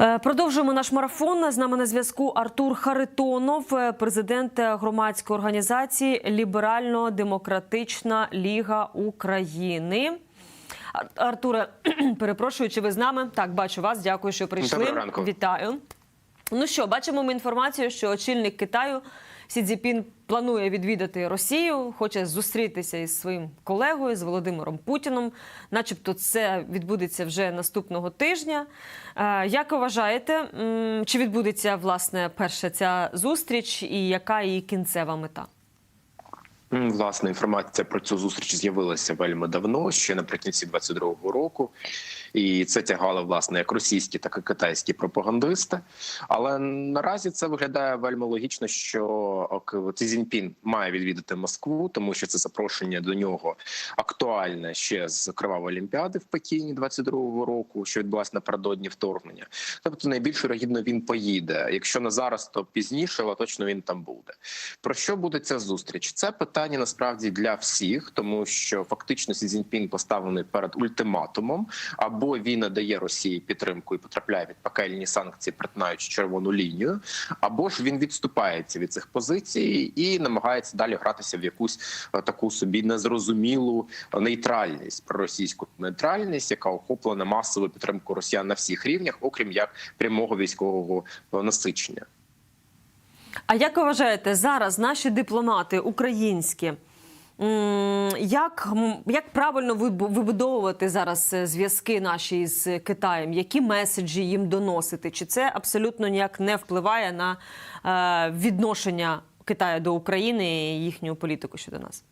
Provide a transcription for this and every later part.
Е, Продовжуємо наш марафон. З нами на зв'язку Артур Харитонов, е, президент громадської організації Ліберально-Демократична Ліга України. Артуре, перепрошую, чи ви з нами? Так, бачу вас. Дякую, що прийшли. Доброго ранку. Вітаю. Ну що, бачимо ми інформацію, що очільник Китаю Сі Цзіпін планує відвідати Росію, хоче зустрітися із своїм колегою з Володимиром Путіном. Начебто, це відбудеться вже наступного тижня. Е, Як ви вважаєте, чи відбудеться власне перша ця зустріч, і яка її кінцева мета? Власне, інформація про цю зустріч з'явилася вельми давно, ще наприкінці 22-го року, і це тягали власне як російські, так і китайські пропагандисти. Але наразі це виглядає вельми логічно, що Цзіньпін має відвідати Москву, тому що це запрошення до нього актуальне ще з кривавої олімпіади в Пекіні 22-го року, що відбулася напередодні вторгнення. Тобто, найбільш вірогідно він поїде. Якщо не зараз, то пізніше, але точно він там буде. Про що буде ця зустріч? Це питання насправді для всіх, тому що фактично Сі Цзіньпін поставлений перед ультиматумом, або він надає Росії підтримку і потрапляє від пекельні санкції, перетинаючи червону лінію, або ж він відступається від цих позицій і намагається далі гратися в якусь е, таку собі незрозумілу нейтральність проросійську нейтральність, яка охоплена масовою підтримкою росіян на всіх рівнях, окрім як прямого військового насичення. А як ви вважаєте, зараз наші дипломати українські? Як, як правильно вибудовувати зараз е, зв'язки наші з Китаєм? Які меседжі їм доносити? Чи це абсолютно ніяк не впливає на е, відношення Китаю до України і їхню політику щодо нас?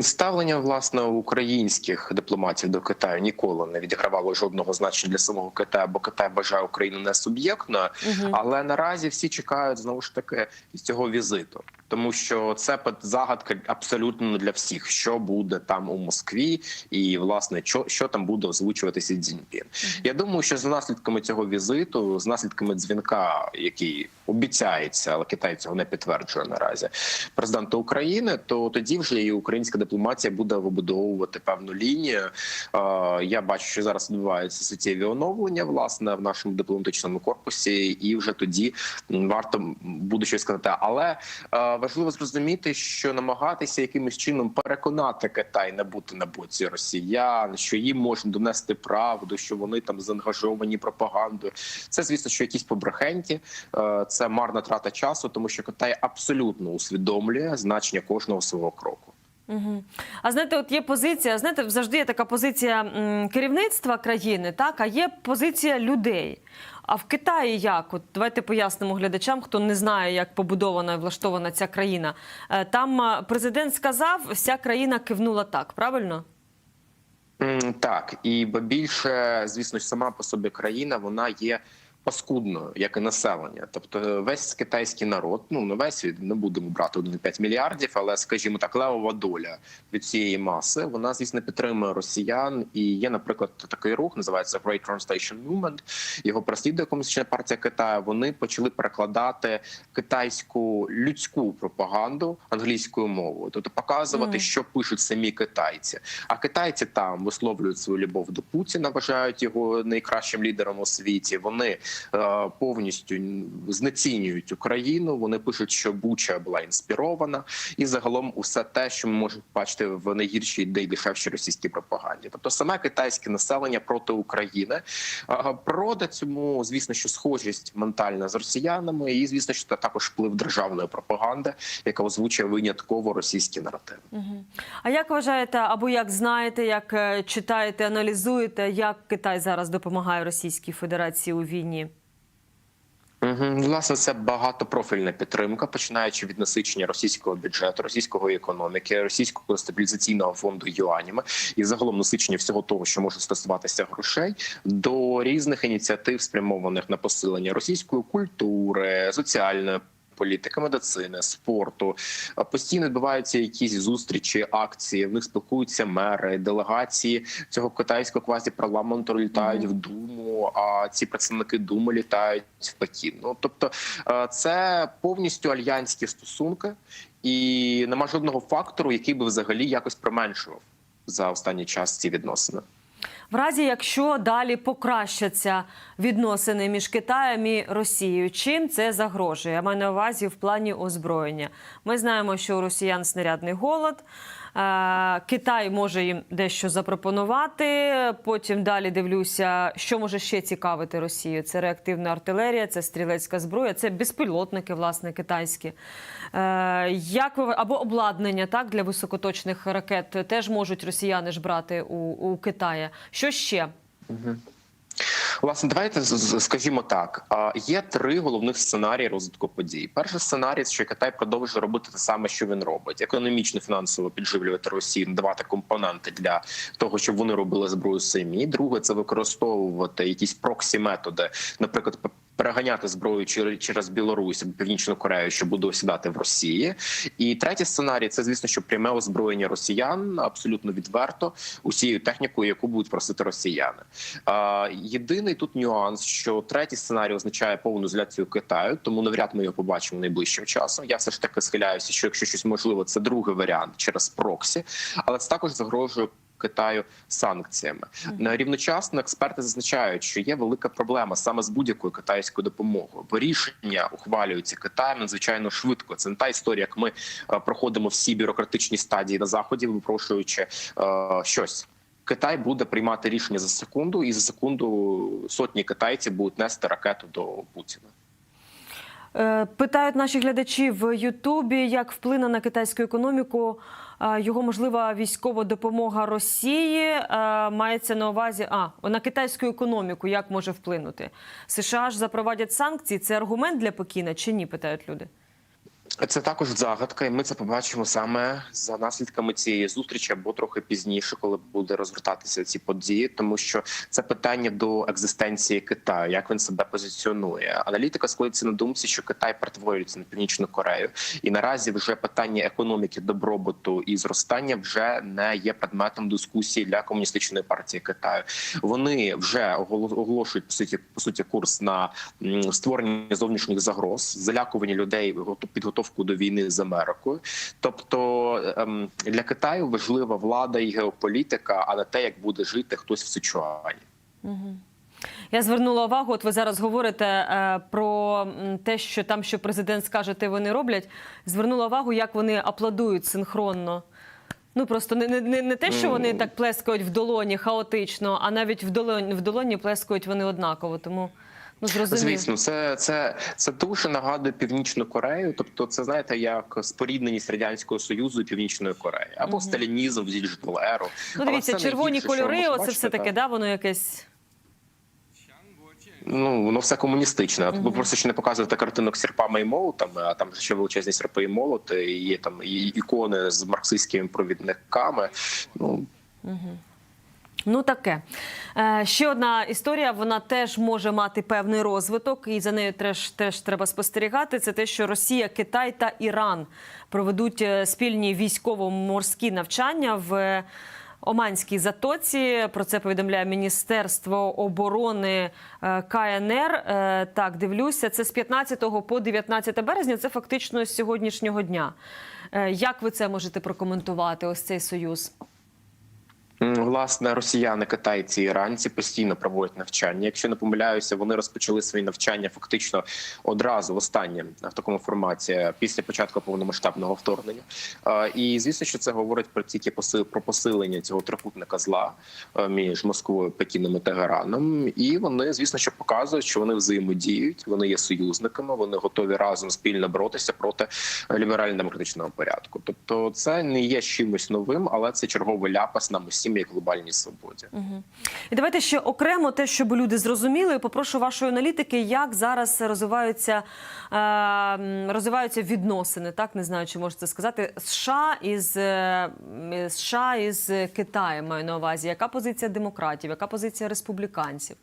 Ставлення власне українських дипломатів до Китаю ніколи не відігравало жодного значення для самого Китаю, бо Китай бажає Україну не суб'єктною. Але наразі всі чекають знову ж таки з цього візиту, тому що це загадка абсолютно для всіх, що буде там у Москві, і власне що, що там буде озвучувати Сі Цзіньпін. Я думаю, що за наслідками цього візиту, з наслідками дзвінка, який обіцяється, але Китай цього не підтверджує наразі президента України, то тоді вже і українська дипломатія буде вибудовувати певну лінію. Я бачу, що зараз відбуваються суттєві оновлення власне в нашому дипломатичному корпусі, і вже тоді варто буде щось сказати. Але важливо зрозуміти, що намагатися якимось чином переконати Китай не бути на боці росіян, що їм можна донести правду, що вони там заангажовані пропагандою. Це звісно, що якісь побрехенті, Е, це марна трата часу, тому що Китай абсолютно усвідомлює значення кожного свого кроку. Угу. А знаєте, от є позиція, знаєте, завжди є така позиція м, керівництва країни, так, а є позиція людей. А в Китаї як? От давайте пояснимо глядачам, хто не знає, як побудована і влаштована ця країна. Е, Там президент сказав, вся країна кивнула так, правильно? Так, і більше, звісно ж, сама по собі країна вона є паскудною, як і населення. Тобто, весь китайський народ, ну не весь не будемо брати 1,5 мільярдів, але скажімо так, левова доля від цієї маси. Вона звісно підтримує росіян. І є, наприклад, такий рух, називається Great Translation Movement. Його переслідує комуністична партія Китаю. Вони почали перекладати китайську людську пропаганду англійською мовою, тобто показувати, Мгм. що пишуть самі китайці. А китайці там висловлюють свою любов до Путіна, вважають його найкращим лідером у світі. Вони е, повністю знецінюють Україну. Вони пишуть, що Буча була інспірована, і загалом усе те, що ми можемо бачити в найгіршій де й дешевшій російській пропаганді. Тобто, саме китайське населення проти України е, природа цьому, звісно, що схожість ментальна з росіянами, і звісно, що це також вплив державної пропаганди, яка озвучує винятково російські наративи. А як вважаєте, або як знаєте, як е, читаєте, аналізуєте, як Китай зараз допомагає Російській Федерації у війні? Власне, це багатопрофільна підтримка, починаючи від насичення російського бюджету, російської економіки, російського стабілізаційного фонду юанями і загалом насичення всього того, що може стосуватися грошей, до різних ініціатив, спрямованих на посилення російської культури, соціальної. Політики, медицини, спорту постійно відбуваються якісь зустрічі, акції. В них спілкуються мери, делегації цього китайського квазіпарламенту літають Мгм. в Думу. А ці представники Думи літають в Пекін. Ну тобто, е, це повністю альянські стосунки, і нема жодного фактору, який би взагалі якось применшував за останній час ці відносини. В разі, якщо далі покращаться відносини між Китаєм і Росією, чим це загрожує? Я маю на увазі в плані озброєння. Ми знаємо, що у росіян снарядний голод. Китай може їм дещо запропонувати. Потім далі дивлюся, що може ще цікавити Росію. Це реактивна артилерія, це стрілецька зброя, це безпілотники, власне, китайські. Е, Як або обладнання так для високоточних ракет теж можуть росіяни ж брати у, у Китаї. Що ще? Власне, давайте скажімо так: є три головних сценарії розвитку подій. Перший сценарій що Китай продовжує робити те саме, що він робить: економічно, фінансово підживлювати Росію, надавати компоненти для того, щоб вони робили зброю самі. Друге це використовувати якісь проксі методи, наприклад. Переганяти зброю через Білорусь або Північну Корею, що буде осідати в Росії, і третій сценарій це звісно, що пряме озброєння росіян абсолютно відверто усією технікою, яку будуть просити росіяни. Єдиний тут нюанс, що третій сценарій означає повну ізоляцію Китаю, тому навряд ми його побачимо найближчим часом. Я все ж таки схиляюся, що якщо щось можливо, це другий варіант через проксі, але це також загрожує. Китаю санкціями mm рівночасно експерти зазначають, що є велика проблема саме з будь-якою китайською допомогою, бо рішення ухвалюються Китаєм надзвичайно швидко. Це не та історія, як ми е, проходимо всі бюрократичні стадії на заході, випрошуючи е, щось. Китай буде приймати рішення за секунду, і за секунду сотні китайців будуть нести ракету до Путіна. Е, Питають наші глядачі в Ютубі, як вплине на китайську економіку е, його можлива військова допомога Росії. Е, Мається на увазі а на китайську економіку, як може вплинути? США ж запровадять санкції. Це аргумент для Пекіна чи ні? Питають люди. Це також загадка, і ми це побачимо саме за наслідками цієї зустрічі або трохи пізніше, коли буде розгортатися ці події, тому що це питання до екзистенції Китаю, як він себе позиціонує. Аналітика сходиться на думці, що Китай перетворюється на північну Корею, і наразі вже питання економіки, добробуту і зростання вже не є предметом дискусії для комуністичної партії Китаю. Вони вже оголо- оголошують по суті по суті курс на створення зовнішніх загроз, залякування людей, гото- підготовку до війни з Америкою. Тобто ем, для Китаю важлива влада і геополітика, а не те, як буде жити хтось в Сичуані. Я звернула увагу. От ви зараз говорите е, про те, що там, що президент скаже, те вони роблять. Звернула увагу, як вони аплодують синхронно. Ну просто не, не, не те, що вони так плескають в долоні хаотично, а навіть в долоні в долоні плескають вони однаково. Тому ну зрозуміло. Звісно, це, це, це дуже нагадує Північну Корею. Тобто, це знаєте, як спорідненість радянського союзу і Північної Кореї або сталінізм в діджитал. Ну дивіться, червоні кольори, оце все таке, да? воно якесь. Ну воно все комуністичне. Ви просто ще не показуєте картинок з серпами і молотами, а там ще величезні серпи і молоти, і є там і ікони з марксистськими провідниками. Ну Ну таке. Е, ще одна історія. Вона теж може мати певний розвиток, і за нею теж, теж треба спостерігати. Це те, що Росія, Китай та Іран проведуть е, спільні військово-морські навчання в. Оманській затоці про це повідомляє Міністерство оборони е, КНР. Е, Так, дивлюся, це з 15 по 19 березня. Це фактично з сьогоднішнього дня. Е, Як ви це можете прокоментувати? Ось цей союз? Власне, росіяни, китайці, іранці постійно проводять навчання. Якщо не помиляюся, вони розпочали свої навчання фактично одразу в останнє в такому форматі після початку повномасштабного вторгнення. І звісно, що це говорить про тільки про посилення цього трикутника зла е, між Москвою, Пекіном і Тегераном. І вони, звісно, що показують, що вони взаємодіють, вони є союзниками, вони готові разом спільно боротися проти ліберально-демократичного порядку. Тобто, це не є чимось новим, але це черговий ляпас нам усім як глобальній свободі. І давайте ще окремо те, щоб люди зрозуміли. Попрошу вашої аналітики, як зараз розвиваються, е, розвиваються відносини. Так не знаю, чи можете сказати США із е, США із Китаєм. Маю на увазі, яка позиція демократів, яка позиція республіканців?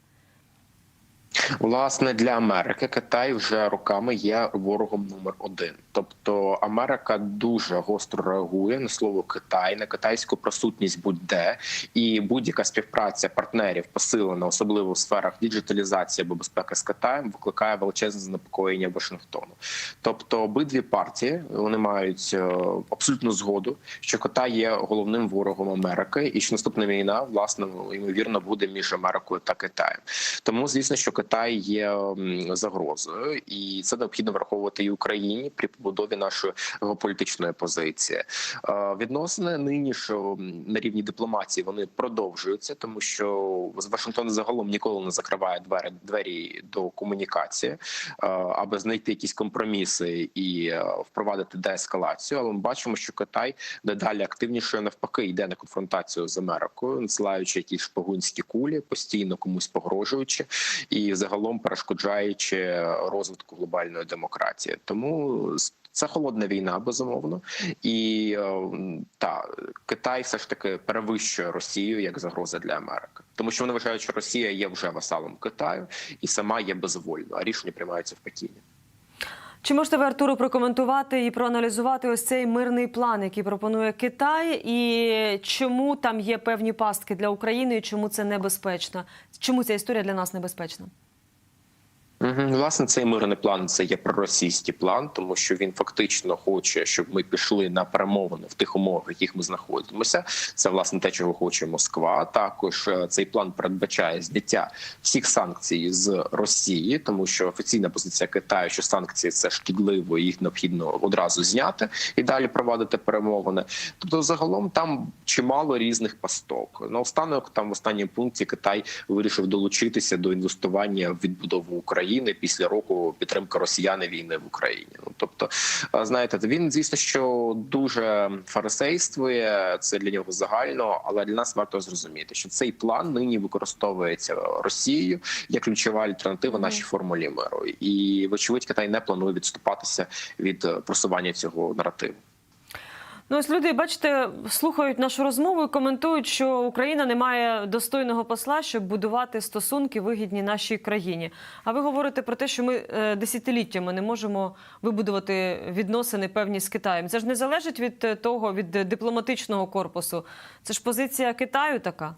Власне, для Америки Китай вже роками є ворогом номер один. Тобто Америка дуже гостро реагує на слово Китай, на китайську присутність будь-де, і будь-яка співпраця партнерів посилена, особливо в сферах діджиталізації або безпеки з Китаєм, викликає величезне занепокоєння Вашингтону. Тобто, обидві партії вони мають е, абсолютну згоду, що Китай є головним ворогом Америки, і що наступна війна власне ймовірно буде між Америкою та Китаєм. Тому звісно, що Китай є загрозою, і це необхідно враховувати і Україні при побудові нашої геополітичної позиції. Відносини нині що на рівні дипломатії вони продовжуються, тому що Вашингтон загалом ніколи не закриває двері двері до комунікації, аби знайти якісь компроміси і е, впровадити деескалацію. Але ми бачимо, що Китай дедалі активніше навпаки йде на конфронтацію з Америкою, надсилаючи якісь шпигунські кулі, постійно комусь погрожуючи і загалом перешкоджаючи розвитку глобальної демократії. Тому це холодна війна, безумовно, і е, та Китай все ж таки перевищує Росію як загроза для Америки, тому що вони вважають, що Росія є вже васалом Китаю і сама є безвольною, а рішення приймаються в Пекіні. Чи можете ви, Артуру, прокоментувати і проаналізувати ось цей мирний план, який пропонує Китай, і чому там є певні пастки для України, і чому це небезпечно? Чому ця історія для нас небезпечна? Власне, цей мирний план це є проросійський план, тому що він фактично хоче, щоб ми пішли на перемовини в тих умовах, в яких ми знаходимося. Це власне те, чого хоче Москва. Також е, цей план передбачає зняття всіх санкцій з Росії, тому що офіційна позиція Китаю, що санкції це шкідливо, їх необхідно одразу зняти і далі проводити перемовини. Тобто, загалом там чимало різних пасток. Наостанок, там в останньому пункті Китай вирішив долучитися до інвестування в відбудову України після року підтримки росіяни війни в Україні. Ну тобто, знаєте, він звісно, що дуже фарисействує це для нього загально, але для нас варто зрозуміти, що цей план нині використовується Росією як ключова альтернатива нашій формулі миру, і вочевидь Китай не планує відступатися від просування цього наративу. Ну, ось люди, бачите, слухають нашу розмову і коментують, що Україна не має достойного посла, щоб будувати стосунки вигідні нашій країні. А ви говорите про те, що ми е, десятиліттями не можемо вибудувати відносини певні з Китаєм. Це ж не залежить від е, того, від е, дипломатичного корпусу. Це ж позиція Китаю така.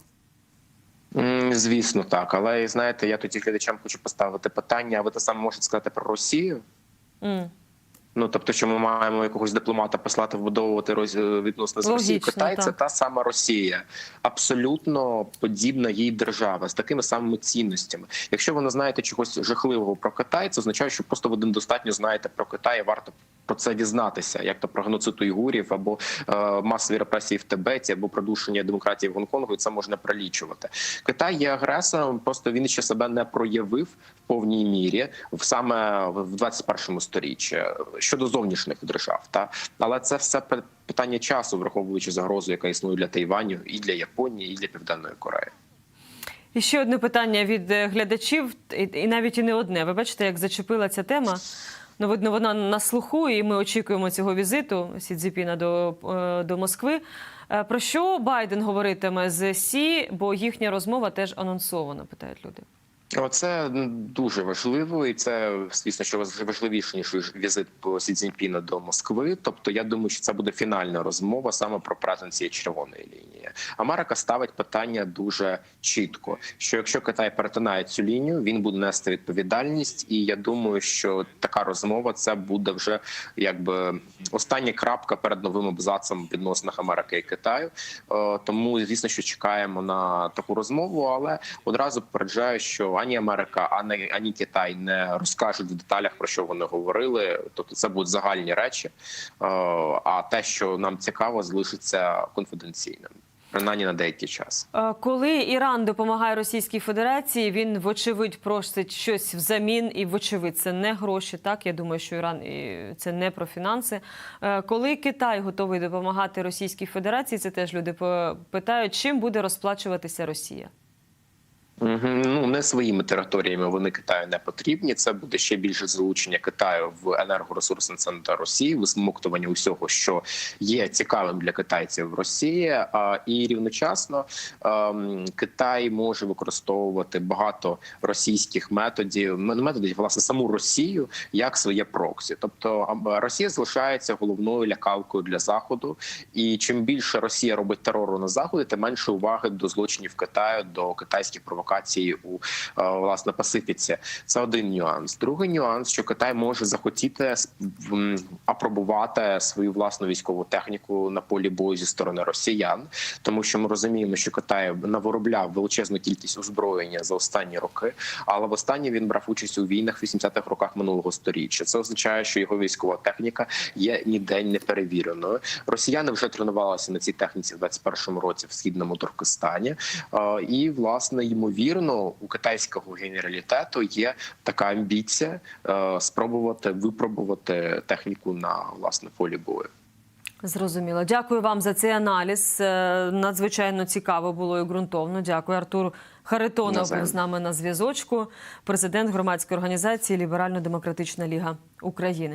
Звісно, так. Але знаєте, я тоді глядачам хочу поставити питання. А ви те саме можете сказати про Росію? Ну тобто, що ми маємо якогось дипломата послати вбудовувати роз- відносини з Росією. Логічно, Китай це та сама Росія, абсолютно подібна їй держава з такими самими цінностями. Якщо ви не знаєте чогось жахливого про Китай, це означає, що просто ви недостатньо знаєте про Китай. і Варто про це дізнатися, як то про геноцид уйгурів або е, масові репресії в Тибеті, або придушення демократії в Гонконгу. І це можна прилічувати. Китай є агресором, просто він ще себе не проявив в повній мірі в саме в 21 сторіччі щодо зовнішніх держав. Та але це все питання часу, враховуючи загрозу, яка існує для Тайваню, і для Японії, і для Південної Кореї. І ще одне питання від е, глядачів, і навіть і не одне. Ви бачите, як зачепила ця тема. Ну, видно, вона на слуху, і ми очікуємо цього візиту Сі Цзіпіна до, е, до Москви. Е, Про що Байден говоритиме з Сі, бо їхня розмова теж анонсована, питають люди. Оце дуже важливо, і це звісно, що важливіше ніж візит Сі Цзіньпіна до Москви. Тобто, я думаю, що це буде фінальна розмова саме про цієї червоної лінії. Америка ставить питання дуже чітко: що якщо Китай перетинає цю лінію, він буде нести відповідальність. І я думаю, що така розмова це буде вже якби остання крапка перед новим абзацем в відносинах Америки і Китаю. Е, Тому звісно, що чекаємо на таку розмову, але одразу попереджаю, що ані Америка, ані, ані Китай не розкажуть в деталях про що вони говорили. Тобто, це будуть загальні речі. Е, А те, що нам цікаво, залишиться конфіденційним. Принаймні на деякий час. Е, Коли Іран допомагає Російській Федерації, він вочевидь просить щось взамін, і вочевидь це не гроші. Так я думаю, що Іран і це не про фінанси. Е, Коли Китай готовий допомагати Російській Федерації, це теж люди питають, чим буде розплачуватися Росія. Ну не своїми територіями вони Китаю не потрібні. Це буде ще більше залучення Китаю в енергоресурсний центр Росії, висмоктування усього, що є цікавим для китайців в Росії. А і рівночасно ем, Китай може використовувати багато російських методів, методів власне саму Росію як своє проксі. Тобто Росія залишається головною лякалкою для заходу, і чим більше Росія робить терору на заході, тим менше уваги до злочинів Китаю, до китайських провокацій у е, власне Пасифіці. Це один нюанс. Другий нюанс, що Китай може захотіти апробувати свою власну військову техніку на полі бою зі сторони росіян, тому що ми розуміємо, що Китай навиробляв величезну кількість озброєння за останні роки, але востаннє він брав участь у війнах в 80-х роках минулого сторіччя. Це означає, що його військова техніка є ніде не перевіреною. Росіяни вже тренувалися на цій техніці в 21-му році в східному Туркестані. Е, І власне ймовірно, у китайського генералітету є така амбіція е, спробувати випробувати техніку на власне полі бою. Зрозуміло. Дякую вам за цей аналіз. Е, Надзвичайно цікаво було і ґрунтовно. Дякую, Артур Харитонов був з нами на зв'язочку. Президент громадської організації Ліберально-демократична ліга України.